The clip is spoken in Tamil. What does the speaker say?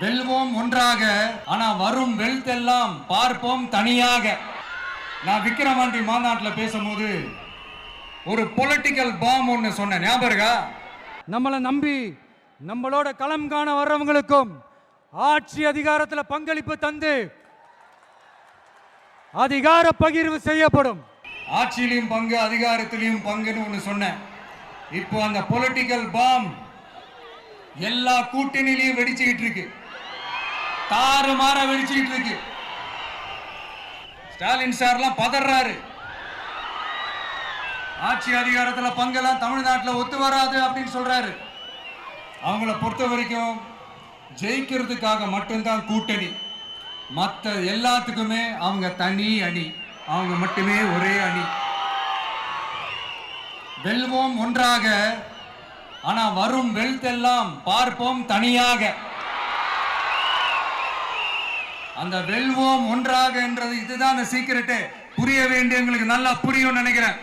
வெல்வோம் ஒன்றாக ஆனா வரும் வெல்த் எல்லாம் பார்ப்போம் தனியாக. நான் விக்கிரவாண்டி மாநாட்டில் பேசும்போது ஒரு பொலிட்டிக்கல் பாம் ஒன்று சொன்னேன். ஞாபகம் நம்மளை நம்பி நம்மளோட களம் காண வர்றவங்களுக்கும் ஆட்சி அதிகாரத்தில் பங்களிப்பு தந்து அதிகார பகிர்வு செய்யப்படும். ஆட்சியிலையும் பங்கு அதிகாரத்திலையும் பங்குன்னு ஒன்று சொன்னேன். இப்போ அந்த பொலிட்டிக்கல் பாம் எல்லா கூட்டணியிலையும் வெடிச்சுக்கிட்டு இருக்கு. தாறுமாற வெடிச்சுக்கிட்டு இருக்கு. ஸ்டாலின் சார்லாம் பதறாரு. ஆட்சி அதிகாரத்தில் பங்கெல்லாம் தமிழ்நாட்டில் ஒத்து வராது அப்படின்னு சொல்றாரு. அவங்கள பொறுத்த வரைக்கும் ஜெயிக்கிறதுக்காக மட்டும்தான் கூட்டணி. மற்ற எல்லாத்துக்குமே அவங்க தனி அணி. அவங்க மட்டுமே ஒரே அணி. வெல்வோம் ஒன்றாக. ஆனா வரும் வெல்த் எல்லாம் பார்ப்போம் தனியாக. அந்த வெல்வோம் ஒன்றாக என்றது இதுதான் அந்த சீக்கிரட்டு புரிய வேண்டியவங்களுக்கு நல்லா புரியும் நினைக்கிறேன்.